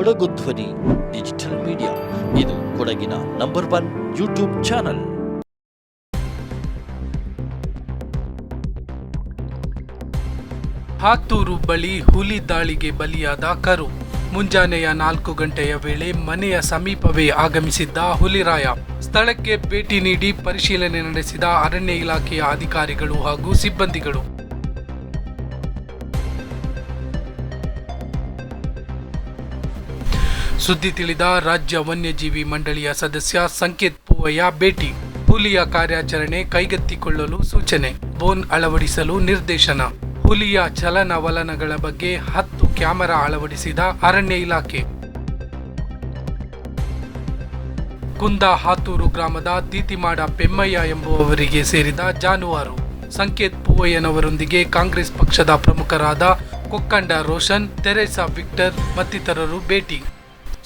ಕೊಡಗು ಧ್ವನಿ, digital media. ಇದು ಕೊಡಗಿನ number one YouTube channel. Hathur ಬಳಿ ಹುಲಿ ದಾಳಿಗೆ ಬಲಿಯಾದ ಕರು. ಮುಂಜಾನೆಯ ನಾಲ್ಕು ಗಂಟೆಯ ವೇಳೆ ಮನೆಯ ಸಮೀಪವೇ ಆಗಮಿಸಿದ್ದ ಹುಲಿರಾಯ. ಸ್ಥಳಕ್ಕೆ ಭೇಟಿ ನೀಡಿ ಪರಿಶೀಲನೆ ನಡೆಸಿದ ಅರಣ್ಯ ಇಲಾಖೆಯ ಅಧಿಕಾರಿಗಳು ಹಾಗೂ ಸಿಬ್ಬಂದಿಗಳು. ಸುದ್ದಿ ತಿಳಿದ ರಾಜ್ಯ ವನ್ಯಜೀವಿ ಮಂಡಳಿಯ ಸದಸ್ಯ ಸಂಕೇತ್ ಪೂವಯ್ಯ ಭೇಟಿ. ಹುಲಿಯ ಕಾರ್ಯಾಚರಣೆ ಕೈಗೆತ್ತಿಕೊಳ್ಳಲು ಸೂಚನೆ. ಬೋನ್ ಅಳವಡಿಸಲು ನಿರ್ದೇಶನ. ಹುಲಿಯ ಚಲನವಲನಗಳ ಬಗ್ಗೆ ಹತ್ತು ಕ್ಯಾಮೆರಾ ಅಳವಡಿಸಿದ ಅರಣ್ಯ ಇಲಾಖೆ. ಕುಂದ ಹಾತೂರು ಗ್ರಾಮದ ದೀತಿಮಾಡ ಪೆಮ್ಮಯ್ಯ ಎಂಬುವವರಿಗೆ ಸೇರಿದ ಜಾನುವಾರು. ಸಂಕೇತ್ ಪೂವಯ್ಯನವರೊಂದಿಗೆ ಕಾಂಗ್ರೆಸ್ ಪಕ್ಷದ ಪ್ರಮುಖರಾದ ಕೊಕ್ಕಂಡ ರೋಷನ್, ತೆರೇಸಾ ವಿಕ್ಟರ್ ಮತ್ತಿತರರು ಭೇಟಿ.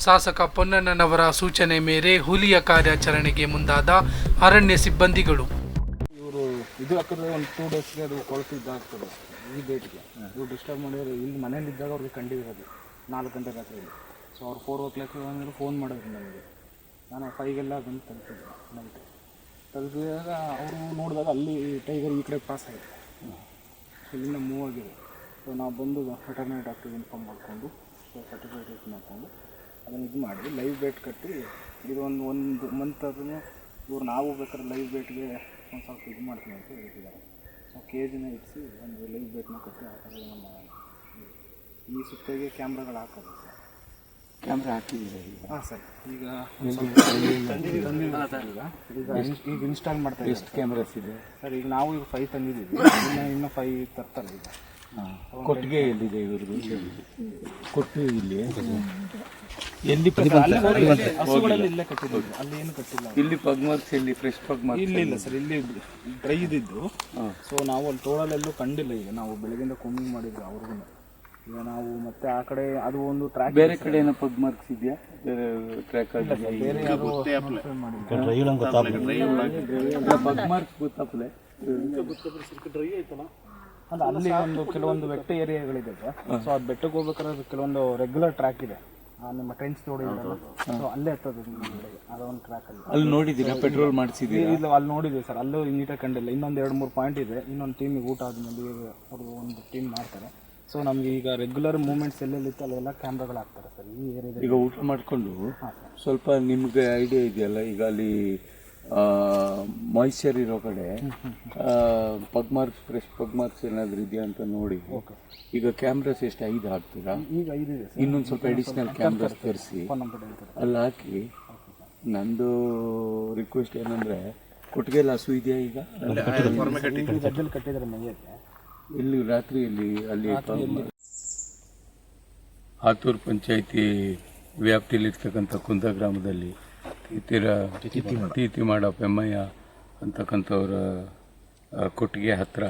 ಶಾಸಕ ಪೊನ್ನಣ್ಣನವರ ಸೂಚನೆ ಮೇರೆ ಹುಲಿಯ ಕಾರ್ಯಾಚರಣೆಗೆ ಮುಂದಾದ ಅರಣ್ಯ ಸಿಬ್ಬಂದಿಗಳು. ಇವರು ಇದು ಹಾಕಿದ್ರೆ ಒಂದು ಟೂ ಡೇಸ್ಗೆ ಅದು ಕೊಳತು ಇದಾಗ್ತದೆ ಈ ಡೇಟ್ಗೆ ಇವ್ರು ಡಿಸ್ಟರ್ಬ್ ಮಾಡಿದ್ರೆ ಇಲ್ಲಿ ಮನೇಲಿ ಇದ್ದಾಗ ಅವ್ರಿಗೆ ಕಂಡಿರೋದು ನಾಲ್ಕು ಗಂಟೆ ರಾತ್ರಿಯಲ್ಲಿ ಸೊ ಅವ್ರು ಫೋರ್ ಓ ಕ್ಲಾಕ್ ಆಮೇಲೆ ಫೋನ್ ಮಾಡಿದ್ರು ನನಗೆ ನಾನು ಫೈಗೆಲ್ಲ ಬಂದು ತಲುಪಿದ್ದೆ ನೈಟ್ ತಲುಪಿದಾಗ ಅವರು ನೋಡಿದಾಗ ಅಲ್ಲಿ ಟೈಗರ್ ಈ ಕಡೆ ಪಾಸ್ ಸೊ ಇಲ್ಲಿಂದ ಮೂವ್ ಆಗಿದೆ. ಸೊ ನಾವು ಬಂದು ವೆಟರ್ನರಿ ಡಾಕ್ಟ್ರಿಗೆ ಇನ್ಫಾರ್ಮ್ ಮಾಡಿಕೊಂಡು ಸೊ ಸರ್ಟಿಫಿಕೇಟ್ ಮಾಡಿಕೊಂಡು ಅದನ್ನು ಇದು ಮಾಡಿ ಲೈವ್ ಬೇಟ್ ಕಟ್ಟಿ ಇದು ಒಂದು ಒಂದು ಮಂತ್ ಅದನ್ನು ಇವ್ರು ನಾವು ಬೇಕಾದ್ರೆ ಲೈವ್ ಬೇಟ್ಗೆ ಒಂದು ಸ್ವಲ್ಪ ಇದು ಮಾಡ್ತೀನಿ ಅಂತ ಹೇಳ್ತಿದ್ದಾರೆ. ಸೊ ಕೇಜಿನ ಇಟ್ಸಿ ಒಂದು ಲೈವ್ ಬೇಟ್ನ ಕಟ್ಟಿ ಆ ಥರ ನಮ್ಮ ಈ ಸುತ್ತಿಗೆ ಕ್ಯಾಮ್ರಾಗಳು ಹಾಕೋದು. ಸರ್ ಕ್ಯಾಮ್ರಾ ಹಾಕಿದ್ದೀರಾ ಈಗ? ಹಾಂ ಸರ್. ಈಗ ಮಾಡ್ತಾರೆ ಇನ್ಸ್ಟಾಲ್ ಮಾಡ್ತಾ ಎಷ್ಟು ಕ್ಯಾಮ್ರಾಸ್ ಇದೆ. ಸರ್ ಈಗ ನಾವು ಈಗ ಫೈವ್ ತಂದಿದ್ದೀವಿ. ಇನ್ನು ಇನ್ನೂ ಫೈವ್ ತರ್ತಾರೆ ಈಗ. ಹಾಂ. ಕೊಟ್ಟಿಗೆ ಎಲ್ಲಿದೆ ಇವ್ರಿಗೆ ಕೊಟ್ಟು ಇಲ್ಲಿ ಎಲ್ಲಿ ಹಸುಗಳಲ್ಲಿ ಇಲ್ಲೇ ಕಟ್ಟಿದ್ದೀವಿ ಅಲ್ಲಿ ಏನು ಕಟ್ಟಿಲ್ಲ. ಇಲ್ಲಿ ಪಗ್ ಮಾರ್ಕ್ಸ್ ಎಲ್ಲಿ ಫ್ರೆಶ್ ಪಗ್ ಮಾರ್ಕ್ಸ್ ಇಲ್ಲ ಇಲ್ಲ ಸರ್ ಇಲ್ಲಿ ಡ್ರೈ ಇದ್ದಿದ್ದು. ಸೊ ನಾವು ಅಲ್ಲಿ ತೋಳಲೆಲ್ಲೂ ಕಂಡಿಲ್ಲ ಈಗ. ನಾವು ಬೆಳಗಿಂದ ಕೊಮ್ಮಿಂಗ್ ಮಾಡಿದ್ವಿ ಅವ್ರಿಗೂ. ಈಗ ನಾವು ಮತ್ತೆ ಆ ಕಡೆ ಅದು ಒಂದು ಟ್ರ್ಯಾಕ್ ಬೇರೆ ಕಡೆ ಏನೋ ಪಗ್ ಮಾರ್ಕ್ಸ್ ಇದೆಯಾ? ಬೇರೆ ಟ್ರ್ಯಾಕ್ ಬೇರೆ ಯಾರು ಪಗ್ ಮಾರ್ಕ್ಸ್ ಆಯ್ತಲ್ಲ? ಅಲ್ಲ ಅಲ್ಲಿ ಒಂದು ಕೆಲವೊಂದು ಬೆಟ್ಟ ಏರಿಯಾಗಳಿದೆ ಸೊ ಆ ಬೆಟ್ಟಕ್ಕೆ ಹೋಗ್ಬೇಕಾದ್ರೆ ಕೆಲವೊಂದು ರೆಗ್ಯುಲರ್ ಟ್ರ್ಯಾಕ್ ಇದೆ. ನಿಮ್ಮ ಟ್ರೆಂಡ್ಸ್ ನೋಡಿ ಸೊ ಅಲ್ಲೇ ಹತ್ತದ ಅದೊಂದು ಟ್ರ್ಯಾಕ್ ಅಲ್ಲಿ. ಅಲ್ಲಿ ನೋಡಿದ್ದೀರಾ? ಪೆಟ್ರೋಲ್ ಮಾಡಿಸಿದ್ದೀರಾ? ಇಲ್ಲ ಅಲ್ಲಿ ನೋಡಿದ್ದೀವಿ ಸರ್ ಅಲ್ಲೂ ನೀಟಾಗಿ ಕಂಡಿಲ್ಲ. ಇನ್ನೊಂದು ಎರಡು ಮೂರು ಪಾಯಿಂಟ್ ಇದೆ. ಇನ್ನೊಂದು ಟೀಮಿಗೆ ಊಟ ಆದ್ಮೇಲೆ ಅವರು ಒಂದು ಟೀಮ್ ಮಾಡ್ತಾರೆ. ಸೊ ನಮ್ಗೆ ಈಗ ರೆಗ್ಯುಲರ್ ಮೂವ್ಮೆಂಟ್ಸ್ ಎಲ್ಲೆಲ್ಲಿತ್ತು ಅಲ್ಲೆಲ್ಲ ಕ್ಯಾಮ್ರಾಗಳು ಹಾಕ್ತಾರೆ ಸರ್ ಈ ಏರಿಯಾದಲ್ಲಿ ಈಗ ಊಟ ಮಾಡಿಕೊಂಡು ಸ್ವಲ್ಪ ನಿಮಗೆ ಐಡಿಯಾ ಇದೆಯಲ್ಲ? ಈಗ ಅಲ್ಲಿ ಮಾಯಿಶ್ಚರ್ ಇರೋ ಕಡೆ ಪಗ್ಮಾರ್ಕ್ಸ್ ಫ್ರೆಶ್ ಪಗ್ಮಾರ್ಕ್ಸ್ ಏನಾದ್ರು ಇದೆಯಾ ಅಂತ ನೋಡಿ. ಈಗ ಕ್ಯಾಮ್ರಾಸ್ ಎಷ್ಟು ಐದು ಹಾಕ್ತೀರಾ? ಈಗ ಇನ್ನೊಂದು ಸ್ವಲ್ಪ ಅಡಿಷ್ನಲ್ ಕ್ಯಾಮ್ರಾಸ್ ತರಿಸಿ. ಅಲ್ಲಿ ಹಾಕಿ. ನಂದು ರಿಕ್ವೆಸ್ಟ್ ಏನಂದ್ರೆ ಕೊಟ್ಟಿಗೆಲ್ಲ ಹಸು ಇದೆಯಾ ಈಗ? ಇಲ್ಲಿ ರಾತ್ರಿ ಇಲ್ಲಿ ರಾತ್ರಿಯಲ್ಲಿ ಅಲ್ಲಿ ಹಾತೂರು ಪಂಚಾಯಿತಿ ವ್ಯಾಪ್ತಿಯಲ್ಲಿರ್ತಕ್ಕಂಥ ಕುಂದ ಗ್ರಾಮದಲ್ಲಿ ತೀರ ಮಾಡಪ್ಪ ಪೆಮ್ಮಯ್ಯ ಅಂತಕ್ಕಂಥವ್ರ ಕೊಟ್ಟಿಗೆ ಹತ್ತಿರ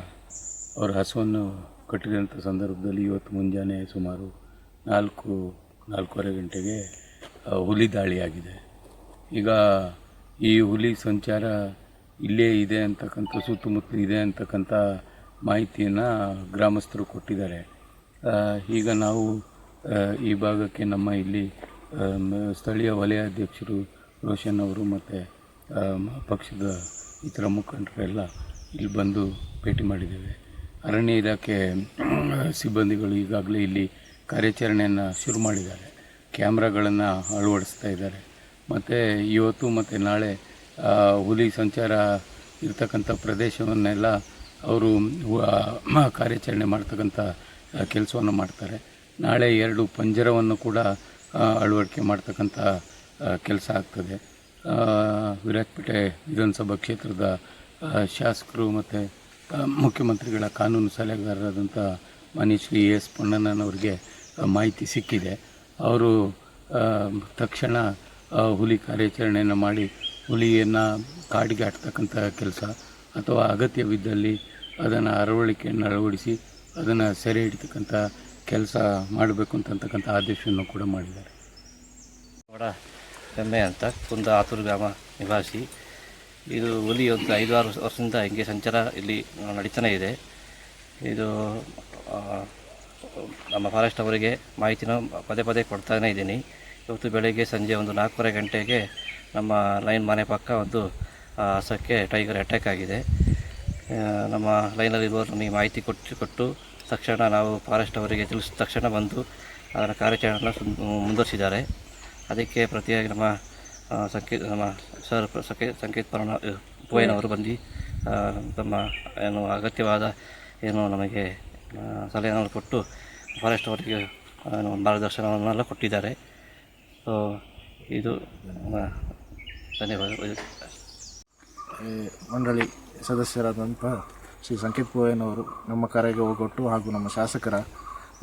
ಅವರ ಹಸುವನ್ನು ಕಟ್ಟಿದಂಥ ಸಂದರ್ಭದಲ್ಲಿ ಇವತ್ತು ಮುಂಜಾನೆ ಸುಮಾರು ನಾಲ್ಕು, ನಾಲ್ಕೂವರೆ ಗಂಟೆಗೆ ಹುಲಿ ದಾಳಿಯಾಗಿದೆ. ಈಗ ಈ ಹುಲಿ ಸಂಚಾರ ಇಲ್ಲೇ ಇದೆ ಅಂತಕ್ಕಂಥ ಸುತ್ತಮುತ್ತ ಇದೆ ಅಂತಕ್ಕಂಥ ಮಾಹಿತಿಯನ್ನು ಗ್ರಾಮಸ್ಥರು ಕೊಟ್ಟಿದ್ದಾರೆ. ಈಗ ನಾವು ಈ ಭಾಗಕ್ಕೆ ನಮ್ಮ ಇಲ್ಲಿ ಸ್ಥಳೀಯ ವಲಯ ವಲಯಾಧ್ಯಕ್ಷರು ರೋಷನ್ ಅವರು ಮತ್ತು ಪಕ್ಷದ ಇತರ ಮುಖಂಡರೆಲ್ಲ ಇಲ್ಲಿ ಬಂದು ಭೇಟಿ ಮಾಡಿದ್ದೇವೆ. ಅರಣ್ಯ ಇಲಾಖೆ, ಸಿಬ್ಬಂದಿಗಳು ಈಗಾಗಲೇ ಇಲ್ಲಿ ಕಾರ್ಯಾಚರಣೆಯನ್ನು ಶುರು ಮಾಡಿದ್ದಾರೆ. ಕ್ಯಾಮ್ರಾಗಳನ್ನು ಅಳವಡಿಸ್ತಾ ಇದ್ದಾರೆ. ಮತ್ತು ಇವತ್ತು ಮತ್ತು ನಾಳೆ ಹುಲಿ ಸಂಚಾರ ಇರ್ತಕ್ಕಂಥ ಪ್ರದೇಶವನ್ನೆಲ್ಲ ಅವರು ಕಾರ್ಯಾಚರಣೆ ಮಾಡ್ತಕ್ಕಂಥ ಕೆಲಸವನ್ನು ಮಾಡ್ತಾರೆ. ನಾಳೆ ಎರಡು ಪಂಜರವನ್ನು ಕೂಡ ಅಳವಡಿಕೆ ಮಾಡ್ತಕ್ಕಂಥ ಕೆಲಸ ಆಗ್ತದೆ. ಆ, ವಿರಾಜಪೇಟೆ ವಿಧಾನಸಭಾ ಕ್ಷೇತ್ರದ ಶಾಸಕರು ಮತ್ತು ಮುಖ್ಯಮಂತ್ರಿಗಳ ಕಾನೂನು ಸಲಹೆಗಾರರಾದಂಥ ಮಾನ್ಯ ಶ್ರೀ ಎಸ್ ಪೊನ್ನಣ್ಣನವರಿಗೆ ಮಾಹಿತಿ ಸಿಕ್ಕಿದೆ. ಅವರು ತಕ್ಷಣ ಹುಲಿ ಕಾರ್ಯಾಚರಣೆಯನ್ನು ಮಾಡಿ ಹುಲಿಯನ್ನು ಕಾಡಿಗೆ ಹಾಕ್ತಕ್ಕಂಥ ಕೆಲಸ ಅಥವಾ ಅಗತ್ಯವಿದ್ದಲ್ಲಿ ಅದನ್ನು ಅರವಳಿಕೆಯನ್ನು ಅಳವಡಿಸಿ ಅದನ್ನು ಸೆರೆ ಹಿಡಿತಕ್ಕಂಥ ಕೆಲಸ ಮಾಡಬೇಕು ಅಂತಕ್ಕಂಥ ಆದೇಶವನ್ನು ಕೂಡ ಮಾಡಿದ್ದಾರೆ. ಹೆಮ್ಮೆ ಅಂತ ಕುಂದ ಆತೂರು ಗ್ರಾಮ ನಿವಾಸಿ. ಇದು ಹುಲಿ ಒಂದು ಐದಾರು ವರ್ಷದಿಂದ ಹಿಂಗೆ ಸಂಚಾರ ಇಲ್ಲಿ ನಡೀತಾನೆ ಇದೆ. ಇದು ನಮ್ಮ ಫಾರೆಸ್ಟ್ ಅವರಿಗೆ ಮಾಹಿತಿನ ಪದೇ ಪದೇ ಕೊಡ್ತಾನೇ ಇದ್ದೀನಿ. ಇವತ್ತು ಬೆಳಗ್ಗೆ ಸಂಜೆ ಒಂದು ನಾಲ್ಕೂವರೆ ಗಂಟೆಗೆ ನಮ್ಮ ಲೈನ್ ಮನೆ ಪಕ್ಕ ಒಂದು ಸಕ್ಕೆ ಹಸಕ್ಕೆ ಟೈಗರ್ ಅಟ್ಯಾಕ್ ಆಗಿದೆ. ನಮ್ಮ ಲೈನಲ್ಲಿರುವವರು ನಮಗೆ ಮಾಹಿತಿ ಕೊಟ್ಟು ಕೊಟ್ಟು ತಕ್ಷಣ ನಾವು ಫಾರೆಸ್ಟ್ ಅವರಿಗೆ ತಿಳಿಸಿದ ತಕ್ಷಣ ಬಂದು ಅದರ ಕಾರ್ಯಾಚರಣೆಯನ್ನು ಸುನ್- ಮುಂದುವರಿಸಿದ್ದಾರೆ. ಅದಕ್ಕೆ ಪ್ರತಿಯಾಗಿ ನಮ್ಮ ಸಂಕೇತ ನಮ್ಮ ಸರ್ ಸಂಕೇತ ಸಂಕೇ ಸಂಕೇತ್ ಪರಣ ಪೋಯನವರು ಬಂದು ತಮ್ಮ ಏನು ಅಗತ್ಯವಾದ ಏನು ನಮಗೆ ಸಲಹೆಯನ್ನು ಕೊಟ್ಟು ಫಾರೆಸ್ಟ್ ಅವರಿಗೆ ಏನು ಮಾರ್ಗದರ್ಶನವನ್ನೆಲ್ಲ ಕೊಟ್ಟಿದ್ದಾರೆ. ಸೊ ಇದು ಧನ್ಯವಾದಗಳು ಈ ಮಂಡಳಿ ಸದಸ್ಯರಾದಂಥ ಶ್ರೀ ಸಂಕೇತ್ ಪೋಯನವರು ನಮ್ಮ ಕರೆಗೆ ಹೋಗೊಟ್ಟು ಹಾಗೂ ನಮ್ಮ ಶಾಸಕರ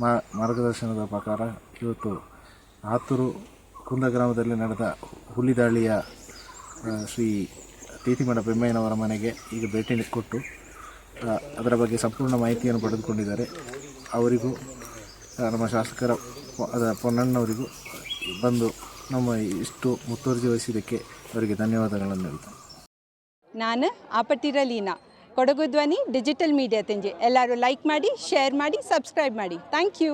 ಮಾ ಮಾರ್ಗದರ್ಶನದ ಪ್ರಕಾರ ಇವತ್ತು ಆತೂರು ಕುಂದ ಗ್ರಾಮದಲ್ಲಿ ನಡೆದ ಹುಲಿದಾಳಿಯ ಶ್ರೀ ತೀತಿಮಠ ಬೆಮ್ಮಯ್ಯನವರ ಮನೆಗೆ ಈಗ ಭೇಟಿ ಕೊಟ್ಟು ಅದರ ಬಗ್ಗೆ ಸಂಪೂರ್ಣ ಮಾಹಿತಿಯನ್ನು ಪಡೆದುಕೊಂಡಿದ್ದಾರೆ. ಅವರಿಗೂ ನಮ್ಮ ಶಾಸಕರ ಪೊನ್ನಣ್ಣವರಿಗೂ ಬಂದು ನಮ್ಮ ಇಷ್ಟು ಮುತುವರ್ಜಿ ವಹಿಸಿದ್ದಕ್ಕೆ ಅವರಿಗೆ ಧನ್ಯವಾದಗಳನ್ನು ಹೇಳ್ತೇನೆ. ನಾನು ಆಪಟ್ಟಿರ ಲೀನಾ ಕೊಡಗು ಧ್ವನಿ ಡಿಜಿಟಲ್ ಮೀಡಿಯಾ ತೆಂಜೆ. ಎಲ್ಲರೂ ಲೈಕ್ ಮಾಡಿ, ಶೇರ್ ಮಾಡಿ, ಸಬ್ಸ್ಕ್ರೈಬ್ ಮಾಡಿ. Thank you.